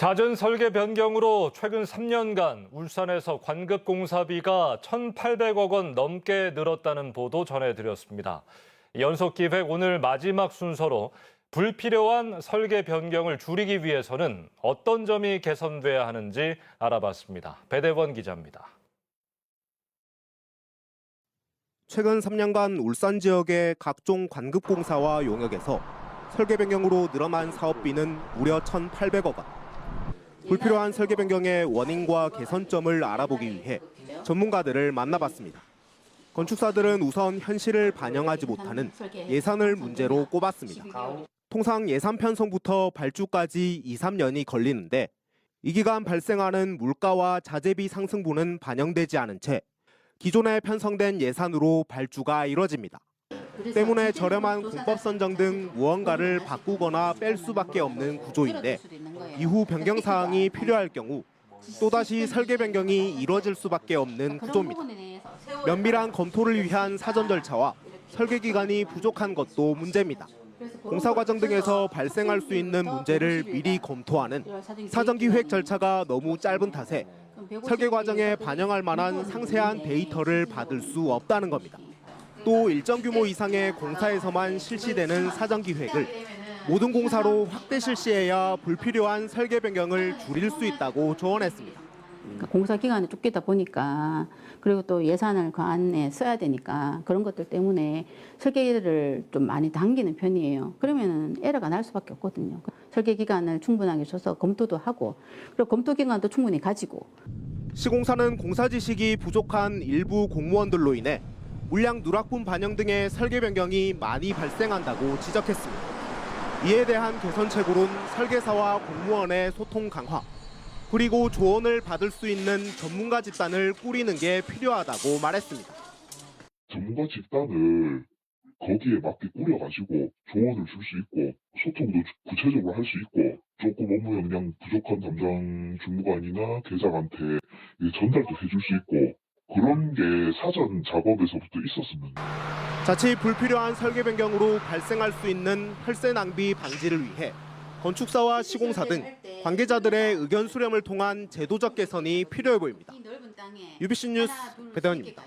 잦은 설계 변경으로 최근 3년간 울산에서 관급 공사비가 1,800억 원 넘게 늘었다는 보도 전해드렸습니다. 연속 기획 오늘 마지막 순서로 불필요한 설계 변경을 줄이기 위해서는 어떤 점이 개선돼야 하는지 알아봤습니다. 배대원 기자입니다. 최근 3년간 울산 지역의 각종 관급 공사와 용역에서 설계 변경으로 늘어난 사업비는 무려 1,800억 원. 불필요한 설계 변경의 원인과 개선점을 알아보기 위해 전문가들을 만나봤습니다. 건축사들은 우선 현실을 반영하지 못하는 예산을 문제로 꼽았습니다. 통상 예산 편성부터 발주까지 2, 3년이 걸리는데 이 기간 발생하는 물가와 자재비 상승분은 반영되지 않은 채 기존에 편성된 예산으로 발주가 이뤄집니다. 때문에 저렴한 공법 선정 등 무언가를 바꾸거나 뺄 수밖에 없는 구조인데 이후 변경 사항이 필요할 경우 또다시 설계 변경이 이뤄질 수밖에 없는 구조입니다. 면밀한 검토를 위한 사전 절차와 설계 기간이 부족한 것도 문제입니다. 공사 과정 등에서 발생할 수 있는 문제를 미리 검토하는 사전 기획 절차가 너무 짧은 탓에 설계 과정에 반영할 만한 상세한 데이터를 받을 수 없다는 겁니다. 또 일정 규모 이상의 공사에서만 실시되는 사전 기획을 모든 공사로 확대 실시해야 불필요한 설계 변경을 줄일 수 있다고 조언했습니다. 그러니까 공사 기간이 쫓기다 보니까 그리고 또 예산을 그 안에 써야 되니까 그런 것들 때문에 설계를 좀 많이 당기는 편이에요. 그러면은 에러가 날 수밖에 없거든요. 설계 기간을 충분하게 줘서 검토도 하고 그리고 검토 기간도 충분히 가지고 시공사는 공사 지식이 부족한 일부 공무원들로 인해 물량 누락분 반영 등의 설계 변경이 많이 발생한다고 지적했습니다. 이에 대한 개선책으로는 설계사와 공무원의 소통 강화, 그리고 조언을 받을 수 있는 전문가 집단을 꾸리는 게 필요하다고 말했습니다. 전문가 집단을 거기에 맞게 꾸려가지고 조언을 줄 수 있고 소통도 주- 구체적으로 할 수 있고 조금 업무 역량 부족한 담당 주무관이나 계장한테 전달도 해줄 수 있고 그런 게 사전 작업에서부터 있었으면 자칫 불필요한 설계 변경으로 발생할 수 있는 혈세 낭비 방지를 위해 건축사와 시공사 등 관계자들의 의견 수렴을 통한 제도적 개선이 필요해 보입니다. UBC 뉴스 배대원입니다.